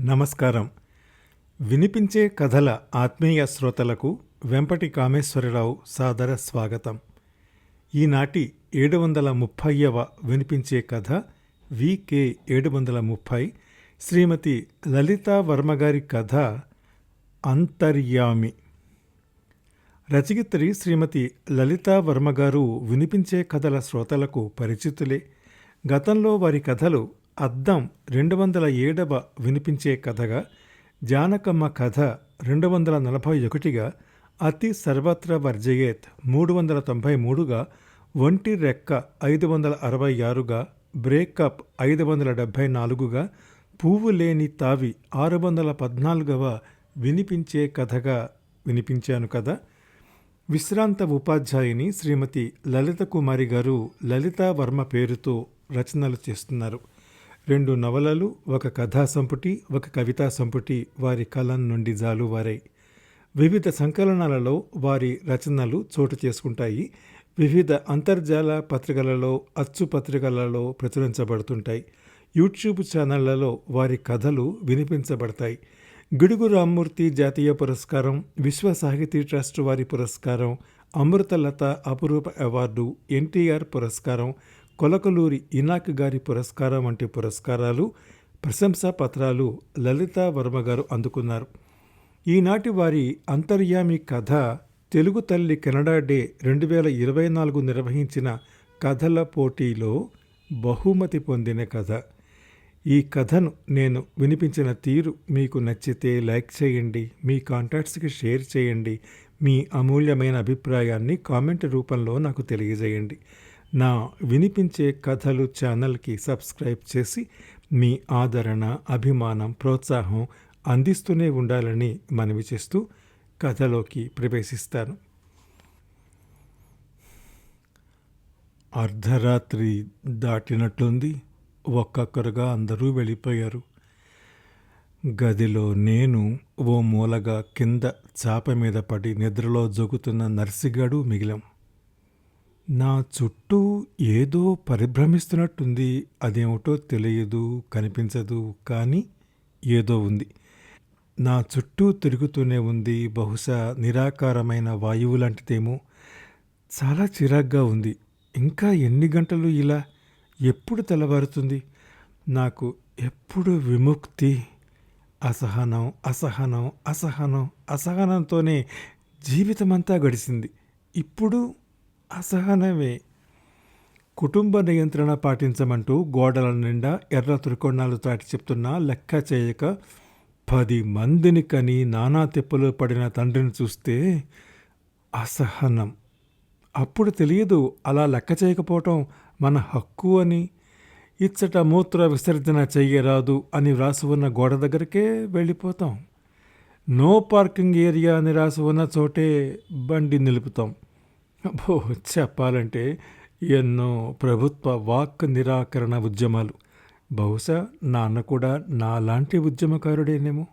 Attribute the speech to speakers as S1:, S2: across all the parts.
S1: నమస్కారం. వినిపించే కథల ఆత్మీయ శ్రోతలకు వెంపటి కామేశ్వరరావు సాదర స్వాగతం. ఈనాటి ఏడు వందల ముప్పైవ వినిపించే కథ వికే ఏడు వందల ముప్పై శ్రీమతి లలితా వర్మగారి కథ అంతర్యామి. రచయిత్రి శ్రీమతి లలితా వర్మగారు వినిపించే కథల శ్రోతలకు పరిచితులే. గతంలో వారి కథలు అద్దం రెండు వందల ఏడవ వినిపించే కథగా జానకమ్మ కథ రెండు వందల నలభై ఒకటిగా అతి సర్వత్ర వర్జయేత్ మూడు వందల తొంభై మూడుగా ఒంటి రెక్క ఐదు వందల అరవై ఆరుగా బ్రేకప్ ఐదు వందల డెబ్భై నాలుగుగా పువ్వు లేని తావి ఆరు వందల పద్నాలుగవ వినిపించే కథగా వినిపించాను కదా. విశ్రాంత ఉపాధ్యాయుని శ్రీమతి లలిత కుమారి గారు లలితా వర్మ పేరుతో రచనలు చేస్తున్నారు. రెండు నవలలు ఒక కథా సంపుటి ఒక కవితా సంపుటి వారి కలం నుండి జాలువారాయి. వివిధ సంకలనాలలో వారి రచనలు చోటు చేసుకుంటాయి. వివిధ అంతర్జాల పత్రికలలో అచ్చు పత్రికలలో ప్రచురించబడుతుంటాయి. యూట్యూబ్ ఛానళ్ళలో వారి కథలు వినిపించబడతాయి. గిడుగు రామ్మూర్తి జాతీయ పురస్కారం విశ్వ సాహితీ ట్రస్ట్ వారి పురస్కారం అమృతలత అపురూప అవార్డు ఎన్టీఆర్ పురస్కారం కొలకలూరి ఇనాక్ గారి పురస్కారం వంటి పురస్కారాలు ప్రశంసా పత్రాలు లలితా వర్మ గారు అందుకున్నారు. ఈనాటి వారి అంతర్యామి కథ తెలుగు తల్లి కెనడా డే రెండు వేల ఇరవై నాలుగు నిర్వహించిన కథల పోటీలో బహుమతి పొందిన కథ. ఈ కథను నేను వినిపించిన తీరు మీకు నచ్చితే లైక్ చేయండి మీ కాంటాక్ట్స్కి షేర్ చేయండి మీ అమూల్యమైన అభిప్రాయాన్ని కామెంట్ రూపంలో నాకు తెలియజేయండి. నా వినిపించే కథలు ఛానల్కి సబ్స్క్రైబ్ చేసి మీ ఆదరణ అభిమానం ప్రోత్సాహం అందిస్తూనే ఉండాలని మనవి చేస్తూ కథలోకి ప్రవేశిస్తాను. అర్ధరాత్రి దాటినట్లుంది. ఒక్కొక్కరుగా అందరూ వెళ్ళిపోయారు. గదిలో నేను ఓ మూలగా కింద చాప మీద పడి నిద్రలో జోగుతున్న నర్సిగాడు మిగిలాం. నా చుట్టూ ఏదో పరిభ్రమిస్తున్నట్టుంది. అదేమిటో తెలియదు కనిపించదు కానీ ఏదో ఉంది. నా చుట్టూ తిరుగుతూనే ఉంది. బహుశా నిరాకారమైన వాయువు లాంటిదేమో. చాలా చిరాగ్గా ఉంది. ఇంకా ఎన్ని గంటలు ఇలా ఎప్పుడు తెల్లవారుతుంది? నాకు ఎప్పుడు విముక్తి? అసహనం అసహనం అసహనం అసహనంతోనే జీవితమంతా గడిచింది ఇప్పుడు అసహనమే. కుటుంబ నియంత్రణ పాటించమంటూ గోడల నిండా ఎర్ర త్రికోణాలు తాటి చెప్తున్నా లెక్క చేయక పది మందిని కని నానా తిప్పలు పడిన తండ్రిని చూస్తే అసహనం. అప్పుడు తెలియదు అలా లెక్క చేయకపోవటం మన హక్కు అని. ఇచ్చట మూత్ర విసర్జన చెయ్యరాదు అని వ్రాసి ఉన్న గోడ దగ్గరికే వెళ్ళిపోతాం. నో పార్కింగ్ ఏరియా అని రాసి ఉన్న చోటే బండి నిలుపుతాం. అబ్బో చెప్పాలంటే ఎన్నో ప్రభుత్వ వాక్ నిరాకరణ ఉద్యమాలు. బహుశా నాన్న కూడా నాలాంటి ఉద్యమకారుడేనేమో.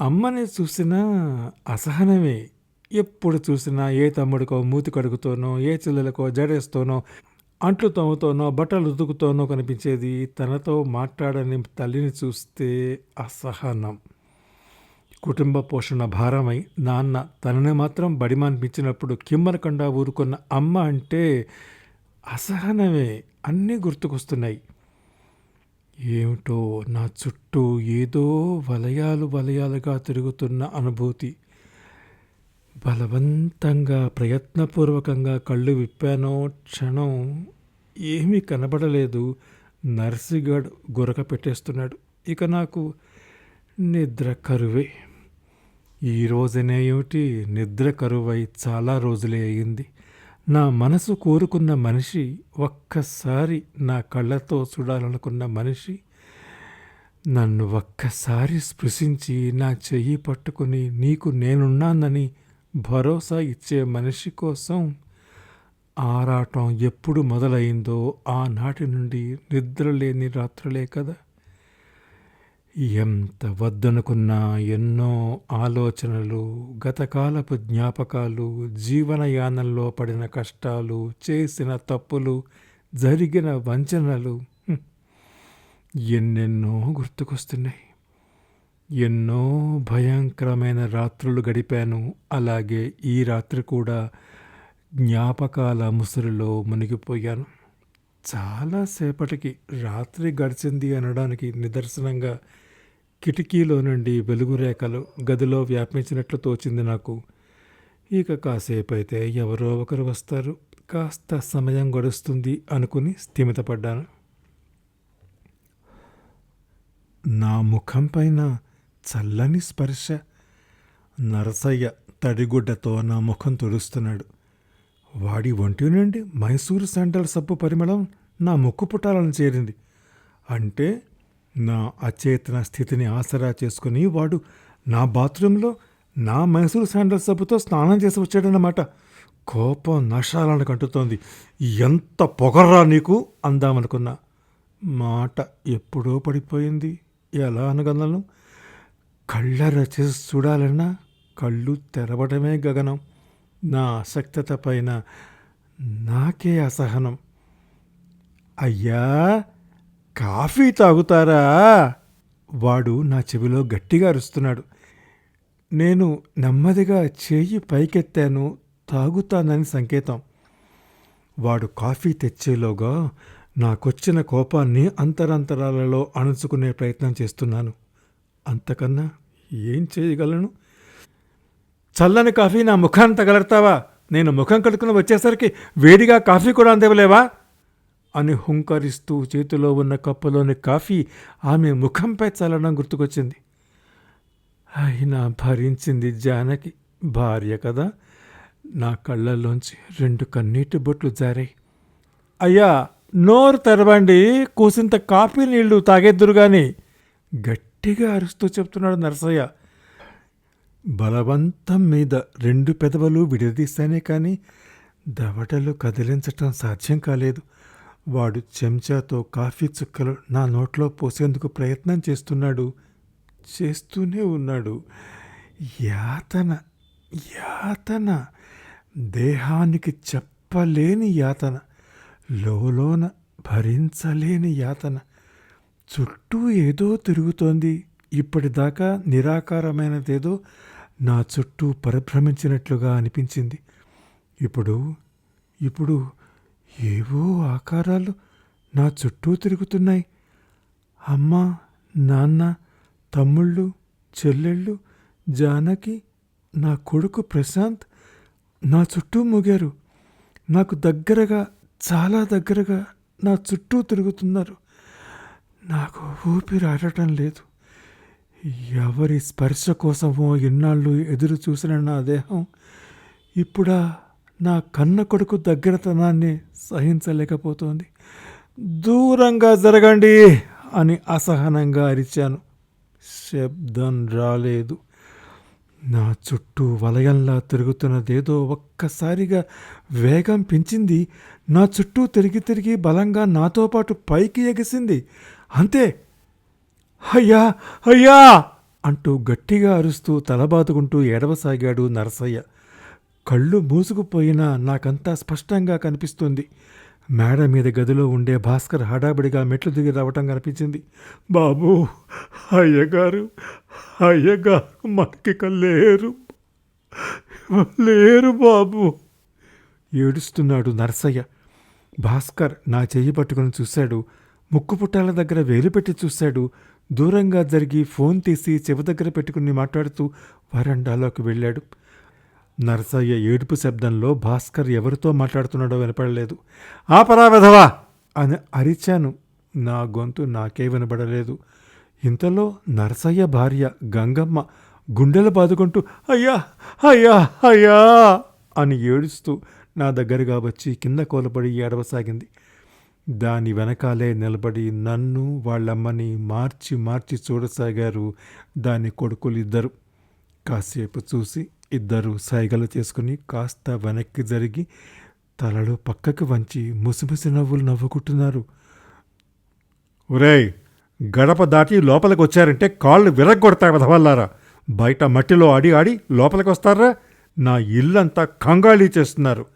S1: అమ్మని చూసినా అసహనమే. ఎప్పుడు చూసినా ఏ తమ్ముడికో మూతి కడుగుతోనో ఏ చెల్లెలకో జడేస్తోనో అంట్లు తోముతోనో బట్టలు ఉతుకుతోనో కనిపించేది తనతో మాట్లాడని తల్లిని చూస్తే అసహనం. కుటుంబ పోషణ భారమై నాన్న తనని మాత్రం బడిమానిపించినప్పుడు కిమ్మనకుండా ఊరుకున్న అమ్మ అంటే అసహనమే. అన్నీ గుర్తుకొస్తున్నాయి. ఏమిటో నా చుట్టూ ఏదో వలయాలు వలయాలుగా తిరుగుతున్న అనుభూతి. బలవంతంగా ప్రయత్నపూర్వకంగా కళ్ళు విప్పానో క్షణం ఏమీ కనబడలేదు. నర్సిగడ్ గురక పెట్టేస్తున్నాడు. ఇక నాకు నిద్ర కరువే. ఈ రోజునే నిద్ర కరువై చాలా రోజులే అయింది. నా మనసు కోరుకున్న మనిషి ఒక్కసారి నా కళ్ళతో చూడాలనుకున్న మనిషి నన్ను ఒక్కసారి స్పృశించి నా చెయ్యి పట్టుకుని నీకు నేనున్నానని భరోసా ఇచ్చే మనిషి కోసం ఆరాటం ఎప్పుడు మొదలైందో ఆనాటి నుండి నిద్రలేని రాత్రులే కదా. ఎంత వద్దనుకున్నా ఎన్నో ఆలోచనలు గతకాలపు జ్ఞాపకాలు జీవనయానంలో పడిన కష్టాలు చేసిన తప్పులు జరిగిన వంచనలు ఎన్నెన్నో గుర్తుకొస్తున్నాయి. ఎన్నో భయంకరమైన రాత్రులు గడిపాను. అలాగే ఈ రాత్రి కూడా జ్ఞాపకాల ముసురులో మునిగిపోయాను. చాలాసేపటికి రాత్రి గడిచింది అనడానికి నిదర్శనంగా కిటికీలో నుండి వెలుగు రేఖలు గదిలో వ్యాపించినట్లు తోచింది నాకు. ఇక కాసేపు అయితే ఎవరో ఒకరు వస్తారు. కాస్త సమయం గడుస్తుంది అనుకుని స్థిమితపడ్డాను. నా ముఖం పైన చల్లని స్పర్శ నరసయ్య తడిగుడ్డతో నా ముఖం తుడుస్తున్నాడు. వాడి ఒంటి నుండి మైసూరు శాండల్ సబ్బు పరిమళం నా ముక్కు పుట్టాలను చేరింది. అంటే నా అచేతన స్థితిని ఆసరా చేసుకుని వాడు నా బాత్రూంలో నా మైసూరు శాండల్ సబ్బుతో స్నానం చేసి వచ్చాడన్నమాట. కోపం నషాలను కంటుతోంది. ఎంత పొగర్రా నీకు? అందామనుకున్నా. మాట ఎప్పుడో పడిపోయింది. ఎలా అనగలను కళ్ళర చేసి చూడాలన్నా కళ్ళు తెరవడమే గగనం. నా అసక్తత పైన నాకే అసహనం. అయ్యా కాఫీ తాగుతారా? వాడు నా చెవిలో గట్టిగా అరుస్తున్నాడు. నేను నెమ్మదిగా చేయి పైకెత్తాను తాగుతానని సంకేతం. వాడు కాఫీ తెచ్చేలోగా నాకొచ్చిన కోపాన్ని అంతరంతరాలలో అణుచుకునే ప్రయత్నం చేస్తున్నాను. అంతకన్నా ఏం చేయగలను? చల్లని కాఫీ నా ముఖాన్ని తగలడతావా? నేను ముఖం కడుక్కుని వచ్చేసరికి వేడిగా కాఫీ కూడా అందివ్వలేవా అని హుంకరిస్తూ చేతిలో ఉన్న కప్పులోని కాఫీ ఆమె ముఖంపై చల్లడం గుర్తుకొచ్చింది. అయినా భరించింది జానకి భార్య కదా. నా కళ్ళల్లోంచి రెండు కన్నీటి బొట్లు జారాయి. అయ్యా నోరు తెరవండి. కూసింత కాఫీ నీళ్ళు తాగేద్దురు గాని గట్టిగా అరుస్తూ చెప్తున్నాడు నరసయ్య. బలవంతం మీద రెండు పెదవులు విడదీస్తానే కానీ దవటలు కదిలించటం సాధ్యం కాలేదు. వాడు చెంచాతో కాఫీ చుక్కలు నా నోట్లో పోసేందుకు ప్రయత్నం చేస్తున్నాడు. చేస్తూనే ఉన్నాడు. యాతన యాతన. దేహానికి చెప్పలేని యాతన. లోలోన భరించలేని యాతన. చుట్టూ ఏదో తిరుగుతోంది. ఇప్పటిదాకా నిరాకారమైనదేదో నా చుట్టూ పరిభ్రమించినట్లుగా అనిపించింది. ఇప్పుడు ఇప్పుడు ఏవో ఆకారాలు నా చుట్టూ తిరుగుతున్నాయి. అమ్మ నాన్న తమ్ముళ్ళు చెల్లెళ్ళు జానకి నా కొడుకు ప్రశాంత్ నా చుట్టూ మూగారు. నాకు దగ్గరగా చాలా దగ్గరగా నా చుట్టూ తిరుగుతున్నారు. నాకు ఊపిరి ఆడటం లేదు. ఎవరి స్పర్శ కోసమో ఎన్నాళ్ళు ఎదురు చూసిన నా దేహం ఇప్పుడా నా కన్న కొడుకు దగ్గరతనాన్ని సహించలేకపోతోంది. దూరంగా జరగండి అని అసహనంగా అరిచాను. శబ్దం రాలేదు. నా చుట్టూ వలయంలా తిరుగుతున్నదేదో ఒక్కసారిగా వేగం పెంచింది. నా చుట్టూ తిరిగి తిరిగి బలంగా నాతో పాటు పైకి ఎగిసింది. అంతే అయ్యా అయ్యా! అంటూ గట్టిగా అరుస్తూ తలబాదుకుంటూ ఏడవసాగాడు నరసయ్య. కళ్ళు మూసుకుపోయినా నాకంతా స్పష్టంగా కనిపిస్తుంది. మేడ మీద గదిలో ఉండే భాస్కర్ హడాబడిగా మెట్లు దిగి రావటం కనిపించింది. బాబు అయ్యగారు అయ్యగారు మనకిక లేరు. లేరు బాబు! ఏడుస్తున్నాడు నరసయ్య. భాస్కర్ నా చెయ్యి పట్టుకుని చూశాడు. ముక్కు పుట్టాల దగ్గర వేలు పెట్టి చూశాడు. దూరంగా జరిగి ఫోన్ తీసి చెవి దగ్గర పెట్టుకుని మాట్లాడుతూ వరండాలోకి వెళ్ళాడు. నరసయ్య ఏడుపు శబ్దంలో భాస్కర్ ఎవరితో మాట్లాడుతున్నాడో వినపడలేదు. ఆపరా విధవా! అని అరిచాను. నా గొంతు నాకే వినబడలేదు. ఇంతలో నరసయ్య భార్య గంగమ్మ గుండెలు బాదుకుంటూ అయ్యా! అయ్యా! అయ్యా! అని ఏడుస్తూ నా దగ్గరగా వచ్చి కింద కోలపడి ఏడవసాగింది. దాని వెనకాలే నిలబడి నన్ను వాళ్ళమ్మని మార్చి మార్చి చూడసాగారు దాని కొడుకులు ఇద్దరు కాసేపు చూసి ఇద్దరు సైగలు చేసుకుని కాస్త వెనక్కి జరిగి తలలు పక్కకు వంచి ముసిముసి నవ్వులు నవ్వుకుంటున్నారు. ఒరేయ్ గడప దాటి లోపలికి వచ్చారంటే కాళ్ళు విరగొడతాయి వదవల్లారా. బయట మట్టిలో ఆడి ఆడి లోపలికి వస్తారా నా ఇల్లంతా కంగాళీ చేస్తున్నారు.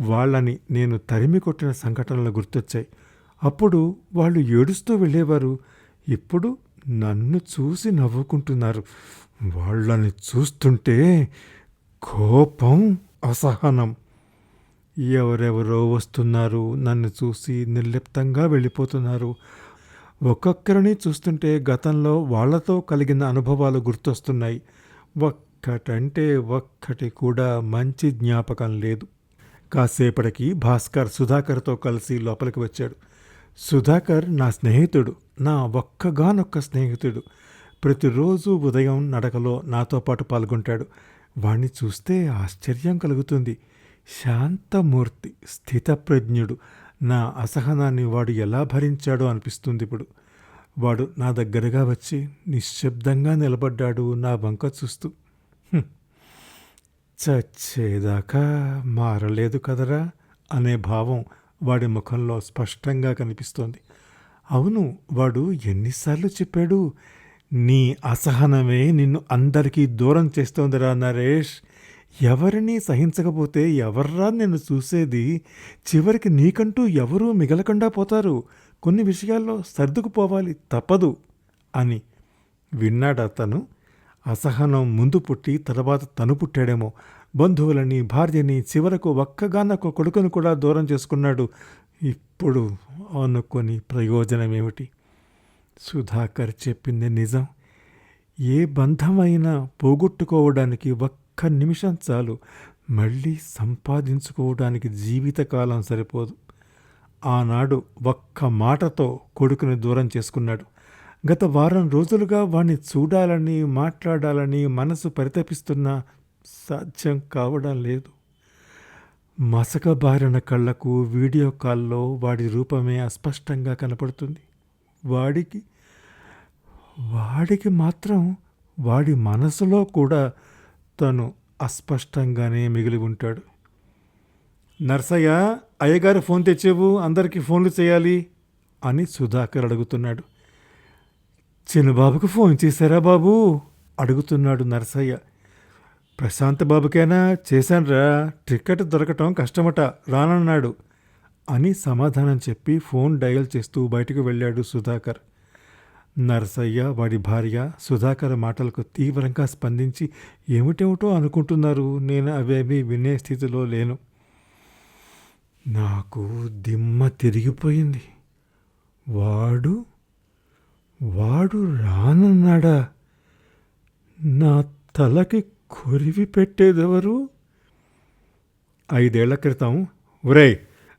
S1: వాళ్ళని నేను తరిమి కొట్టిన సంఘటనలు గుర్తొచ్చాయి. అప్పుడు వాళ్ళు ఏడుస్తూ వెళ్ళేవారు. ఇప్పుడు నన్ను చూసి నవ్వుకుంటున్నారు. వాళ్ళని చూస్తుంటే కోపం అసహనం. ఎవరెవరో వస్తున్నారు. నన్ను చూసి నిర్లిప్తంగా వెళ్ళిపోతున్నారు. ఒక్కొక్కరిని చూస్తుంటే గతంలో వాళ్ళతో కలిగిన అనుభవాలు గుర్తొస్తున్నాయి. ఒక్కటంటే ఒక్కటి కూడా మంచి జ్ఞాపకం లేదు. కాసేపటికి భాస్కర్ సుధాకర్తో కలిసి లోపలికి వచ్చాడు. సుధాకర్ నా స్నేహితుడు నా ఒక్కగానొక్క స్నేహితుడు. ప్రతిరోజు ఉదయం నడకలో నాతో పాటు పాల్గొంటాడు. వాణ్ణి చూస్తే ఆశ్చర్యం కలుగుతుంది. శాంతమూర్తి స్థితప్రజ్ఞుడు. నా అసహనాన్ని వాడు ఎలా భరించాడో అనిపిస్తుంది ఇప్పుడు. వాడు నా దగ్గరగా వచ్చి నిశ్శబ్దంగా నిలబడ్డాడు నా వంక చూస్తూ. చచ్చేదాకా మారలేదు కదరా అనే భావం వాడి ముఖంలో స్పష్టంగా కనిపిస్తోంది. అవును వాడు ఎన్నిసార్లు చెప్పాడు నీ అసహనమే నిన్ను అందరికీ దూరం చేస్తోందిరా నరేష్. ఎవరిని సహించకపోతే ఎవర్రా నిన్ను చూసేది? చివరికి నీకంటూ ఎవరూ మిగలకుండా పోతారు. కొన్ని విషయాల్లో సర్దుకుపోవాలి తప్పదు అని విన్నాడతను తను. అసహనం ముందు పుట్టి తర్వాత తను పుట్టాడేమో. బంధువులని భార్యని చివరకు ఒక్కగానొక్క కొడుకును కూడా దూరం చేసుకున్నాడు. ఇప్పుడు అనుకొని ప్రయోజనమేమిటి? సుధాకర్ చెప్పింది నిజం. ఏ బంధమైనా పోగొట్టుకోవడానికి ఒక్క నిమిషం చాలు. మళ్ళీ సంపాదించుకోవడానికి జీవితకాలం సరిపోదు. ఆనాడు ఒక్క మాటతో కొడుకుని దూరం చేసుకున్నాడు. గత వారం రోజులుగా వాణ్ణి చూడాలని మాట్లాడాలని మనసు పరితపిస్తున్నా సాధ్యం కావడం లేదు. మసకబారిన కళ్ళకు వీడియో కాల్లో వాడి రూపమే అస్పష్టంగా కనపడుతుంది. వాడికి వాడికి మాత్రం వాడి మనసులో కూడా తను అస్పష్టంగానే మిగిలి ఉంటాడు. నర్సయ్య అయ్యగారు ఫోన్ తెచ్చేవు అందరికీ ఫోన్లు చేయాలి అని సుధాకర్ అడుగుతున్నాడు. చిన్నబాబుకు ఫోన్ చేశారా బాబు? అడుగుతున్నాడు నరసయ్య. ప్రశాంత్ బాబుకైనా చేశాన్రా. టికెట్ దొరకటం కష్టమట రానన్నాడు అని సమాధానం చెప్పి ఫోన్ డయల్ చేస్తూ బయటకు వెళ్ళాడు సుధాకర్. నరసయ్య వాడి భార్య సుధాకర్ మాటలకు తీవ్రంగా స్పందించి ఏమిటేమిటో అనుకుంటున్నారు? నేను అవేమీ వినే స్థితిలో లేను. నాకు దిమ్మ తిరిగిపోయింది. వాడు వాడు రానన్నాడా? నా తలకి కొరివి పెట్టేదెవరు? ఐదేళ్ళ క్రితం. ఒరేయ్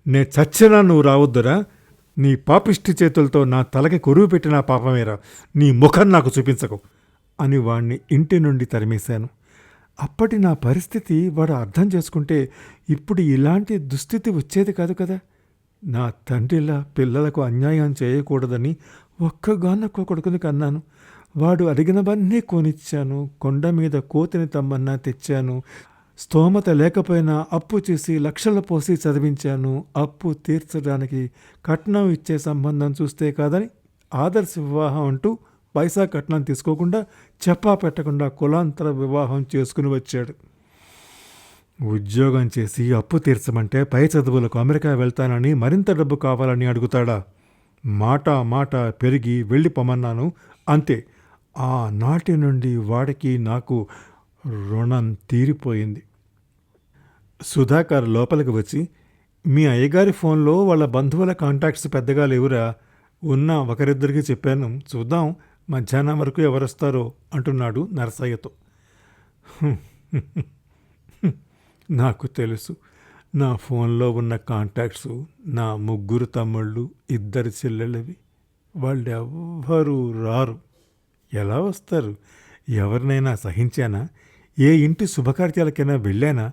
S1: నే చచ్చినా నువ్వు రావద్దురా. నీ పాపిష్టి చేతులతో నా తలకి కొరువు పెట్టిన పాపమేరా. నీ ముఖం నాకు చూపించకు అని వాణ్ణి ఇంటి నుండి తరిమేశాను. అప్పటి నా పరిస్థితి వాడు అర్థం చేసుకుంటే ఇప్పుడు ఇలాంటి దుస్థితి వచ్చేది కాదు కదా. నా తండ్రిలా పిల్లలకు అన్యాయం చేయకూడదని ఒక్కగానొక్క కొడుకుని కన్నాను. వాడు అడిగినవన్నీ కొనిచ్చాను. కొండ మీద కోతిని తమ్మన్నా తెచ్చాను. స్తోమత లేకపోయినా అప్పు చేసి లక్షలు పోసి చదివించాను. అప్పు తీర్చడానికి కట్నం ఇచ్చే సంబంధం చూస్తే కాదని ఆదర్శ వివాహం అంటూ పైసా కట్నం తీసుకోకుండా చెప్పా పెట్టకుండా కులాంతర వివాహం చేసుకుని వచ్చాడు. ఉద్యోగం చేసి అప్పు తీర్చమంటే పై చదువులకు అమెరికా వెళ్తానని మరింత డబ్బు కావాలని అడుగుతాడా? మాట మాట పెరిగి వెళ్ళిపోమన్నాను. అంతే. ఆ నాటి నుండి వాడికి నాకు రుణం తీరిపోయింది. సుధాకర్ లోపలికి వచ్చి మీ అయ్యగారి ఫోన్లో వాళ్ళ బంధువుల కాంటాక్ట్స్ పెద్దగా లేవురా. ఉన్న ఒకరిద్దరికి చెప్పాను. చూద్దాం మధ్యాహ్నం వరకు ఎవరొస్తారో అంటున్నాడు నరసయ్యతో. నాకు తెలుసు. నా ఫోన్లో ఉన్న కాంటాక్ట్స్ నా ముగ్గురు తమ్ముళ్ళు ఇద్దరు చెల్లెళ్ళవి. వాళ్ళు ఎవ్వరూ రారు. ఎలా వస్తారు? ఎవరినైనా సహించానా? ఏ ఇంటి శుభకార్యాలకైనా వెళ్ళానా?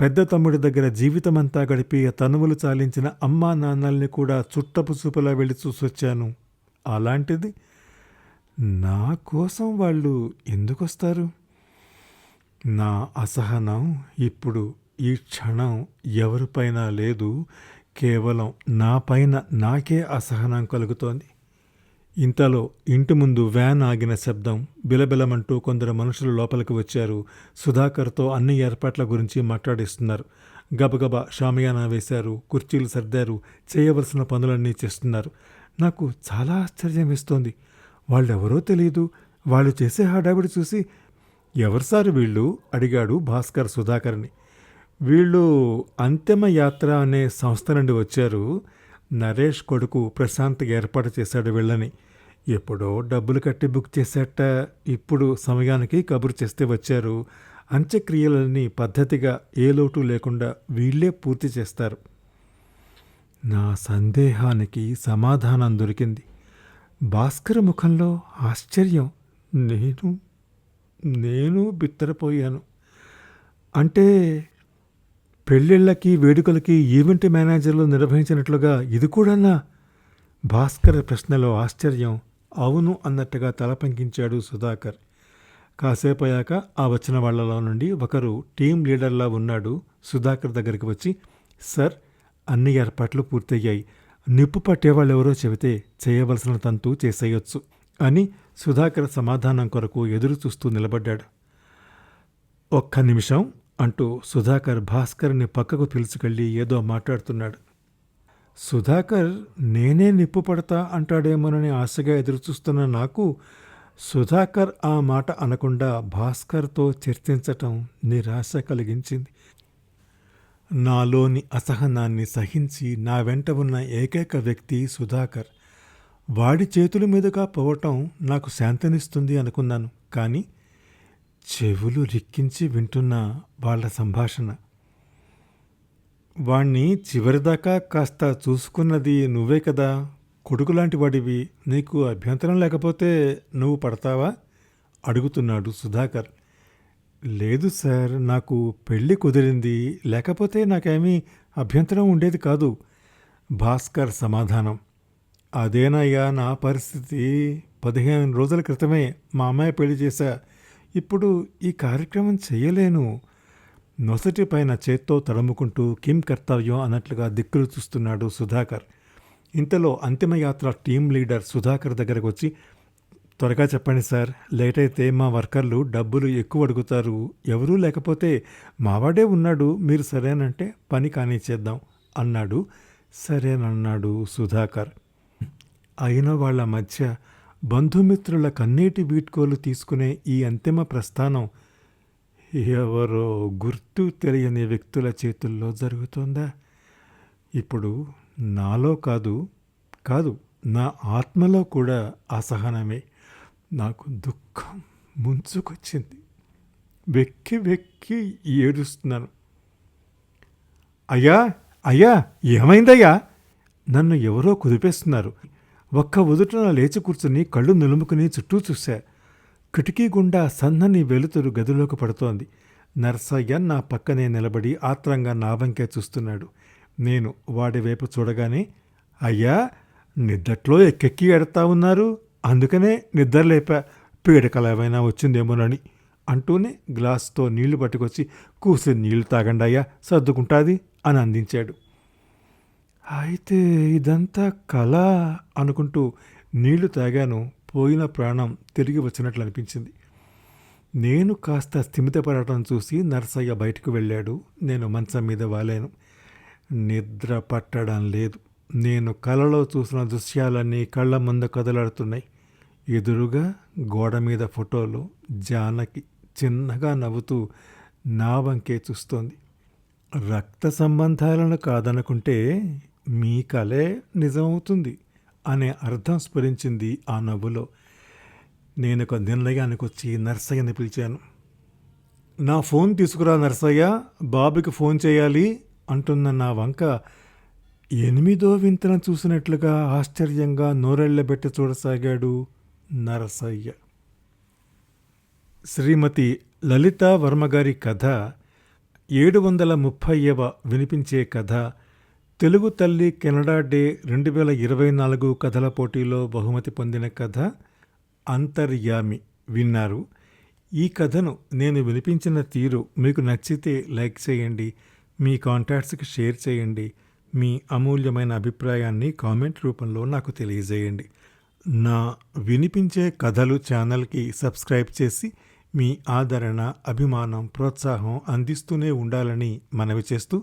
S1: పెద్ద తమ్ముడి దగ్గర జీవితమంతా గడిపి తనువులు చాలించిన అమ్మా నాన్నల్ని కూడా చుట్టపు చూపులా వెళ్ళి చూసొచ్చాను. అలాంటిది నా కోసం వాళ్ళు ఎందుకొస్తారు? నా అసహనం ఇప్పుడు ఈ క్షణం ఎవరిపైన లేదు. కేవలం నా పైన నాకే అసహనం కలుగుతోంది. ఇంతలో ఇంటి ముందు వ్యాన్ ఆగిన శబ్దం బిలబిలమంటూ కొందరు మనుషులు లోపలికి వచ్చారు. సుధాకర్తో అన్ని ఏర్పాట్ల గురించి మాట్లాడిస్తున్నారు. గబగబా షామియానా వేశారు. కుర్చీలు సర్దారు. చేయవలసిన పనులన్నీ చేస్తున్నారు. నాకు చాలా ఆశ్చర్యం వేస్తోంది. వాళ్ళెవరో తెలియదు వాళ్ళు చేసే హడావిడి చూసి ఎవరు సార్ వీళ్ళు? అడిగాడు భాస్కర్ సుధాకర్ని. వీళ్ళు అంతిమ యాత్ర అనే సంస్థ నుండి వచ్చారు. నరేష్ కొడుకు ప్రశాంత్ ఏర్పాటు చేశాడు వీళ్ళని. ఎప్పుడో డబ్బులు కట్టి బుక్ చేసేట ఇప్పుడు సమయానికి కబురు చేస్తే వచ్చారు. అంత్యక్రియలన్నీ పద్ధతిగా ఏ లోటు లేకుండా వీళ్ళే పూర్తి చేస్తారు. నా సందేహానికి సమాధానం దొరికింది. భాస్కర్ ముఖంలో ఆశ్చర్యం. నేను నేను బిత్తరపోయాను. అంటే పెళ్ళిళ్ళకి వేడుకలకి ఈవెంట్ మేనేజర్లు నిర్వహించినట్లుగా ఇది కూడానా? భాస్కర్ ప్రశ్నలో ఆశ్చర్యం. అవును అన్నట్టుగా తల పంకించాడు సుధాకర్. కాసేపు అయ్యాక ఆ వచ్చిన వాళ్ళలో నుండి ఒకరు టీం లీడర్లా ఉన్నాడు సుధాకర్ దగ్గరికి వచ్చి సార్ అన్ని ఏర్పాట్లు పూర్తయ్యాయి. నిప్పు పట్టేవాళ్ళు ఎవరో చెబితే చేయవలసిన తంతు చేసేయొచ్చు అని సుధాకర్ సమాధానం కొరకు ఎదురు చూస్తూ నిలబడ్డాడు. ఒక్క నిమిషం అంటూ సుధాకర్ భాస్కర్ని పక్కకు పిలుచుకెళ్ళి ఏదో మాట్లాడుతున్నాడు. సుధాకర్ నేనే నిప్పు పడతా అంటాడేమోనని ఆశగా ఎదురుచూస్తున్న నాకు సుధాకర్ ఆ మాట అనకుండా భాస్కర్తో చర్చించటం నిరాశ కలిగించింది. నాలోని అసహనాన్ని సహించి నా వెంట ఉన్న ఏకైక వ్యక్తి సుధాకర్. వాడి చేతుల మీదుగా పోవటం నాకు శాంతినిస్తుంది అనుకున్నాను కానీ చెవులు రిక్కించి వింటున్న వాళ్ళ సంభాషణ. వాణ్ణి చివరిదాకా కాస్త చూసుకున్నది నువ్వే కదా. కొడుకులాంటి వాడివి. నీకు అభ్యంతరం లేకపోతే నువ్వు పడతావా? అడుగుతున్నాడు సుధాకర్. లేదు సార్ నాకు పెళ్ళి కుదిరింది. లేకపోతే నాకేమీ అభ్యంతరం ఉండేది కాదు. భాస్కర్ సమాధానం. అదేనయ్యా నా పరిస్థితి. పదిహేను రోజుల క్రితమే మా అమ్మాయి పెళ్ళి చేశా. ఇప్పుడు ఈ కార్యక్రమం చేయలేను. నొసటి పైన చేత్తో తడుముకుంటూ కిం కర్తవ్యం అన్నట్లుగా దిక్కులు చూస్తున్నాడు సుధాకర్. ఇంతలో అంతిమయాత్ర టీం లీడర్ సుధాకర్ దగ్గరకు వచ్చి త్వరగా చెప్పండి సార్ లేట్ అయితే మా వర్కర్లు డబ్బులు ఎక్కువ అడుగుతారు. ఎవరూ లేకపోతే మావాడే ఉన్నాడు మీరు సరేనంటే పని కానిచ్చేద్దాం అన్నాడు. సరేనన్నాడు సుధాకర్. అయిన వాళ్ళ మధ్య బంధుమిత్రుల కన్నీటి వీడ్కోలు తీసుకునే ఈ అంతిమ ప్రస్థానం ఎవరో గుర్తు తెలియని వ్యక్తుల చేతుల్లో జరుగుతోందా? ఇప్పుడు నాలో కాదు కాదు నా ఆత్మలో కూడా అసహనమే. నాకు దుఃఖం ముంచుకొచ్చింది. వెక్కి వెక్కి ఏడుస్తున్నాను. అయ్యా అయ్యా ఏమైందయ్యా? నన్ను ఎవరో కుదిపేస్తున్నారు. ఒక్క ఉదుటన లేచి కూర్చుని కళ్ళు నిలుముకుని చుట్టూ చూశా. కిటికీ గుండా సన్నని వెలుతురు గదిలోకి పడుతోంది. నర్సయ్య నా పక్కనే నిలబడి ఆత్రంగా నా వంకే చూస్తున్నాడు. నేను వాడి వైపు చూడగానే అయ్యా నిద్దట్లో ఎక్కెక్కి ఎడతా ఉన్నారు. అందుకనే నిద్రలేపా పీడకల ఏమైనా వచ్చిందేమోనని అంటూనే గ్లాస్తో నీళ్ళు పట్టుకొచ్చి కూసి నీళ్ళు తాగండి అయ్యా సర్దుకుంటాది అని అందించాడు. అయితే ఇదంతా కళ అనుకుంటూ నీళ్ళు తాగాను. పోయిన ప్రాణం తిరిగి వచ్చినట్లు అనిపించింది. నేను కాస్త స్థిమితపడటం చూసి నర్సయ్య బయటకు వెళ్ళాడు. నేను మంచం మీద వాలాను. నిద్ర పట్టడం లేదు. నేను కలలో చూసిన దృశ్యాలన్నీ కళ్ళ ముందు కదలాడుతున్నాయి. ఎదురుగా గోడ మీద ఫోటోలు జానకి చిన్నగా నవ్వుతూ నా వంకే చూస్తోంది. రక్త సంబంధాలను కాదనుకుంటే మీ కలే నిజమవుతుంది అనే అర్థం స్ఫురించింది ఆ నవ్వులో. నేను ఒక నిర్ణయానికి వచ్చి నర్సయ్యని పిలిచాను. నా ఫోన్ తీసుకురా నర్సయ్య బాబుకి ఫోన్ చేయాలి అంటున్న నా వంక ఎనిమిదో వింతన చూసినట్లుగా ఆశ్చర్యంగా నోరెళ్ళబెట్టి చూడసాగాడు నరసయ్య. శ్రీమతి లలిత వర్మగారి కథ ఏడు వందల ముప్పైవ వినిపించే కథ తెలుగు తల్లి కెనడా డే రెండు వేల ఇరవై నాలుగు కథల పోటీలో బహుమతి పొందిన కథ అంతర్యామి విన్నారు. ఈ కథను నేను వినిపించిన తీరు మీకు నచ్చితే లైక్ చేయండి మీ కాంటాక్ట్స్కి షేర్ చేయండి మీ అమూల్యమైన అభిప్రాయాన్ని కామెంట్ రూపంలో నాకు తెలియజేయండి. నా వినిపించే కథలు ఛానల్కి సబ్స్క్రైబ్ చేసి మీ ఆదరణ అభిమానం ప్రోత్సాహం అందిస్తూనే ఉండాలని మనవి చేస్తూ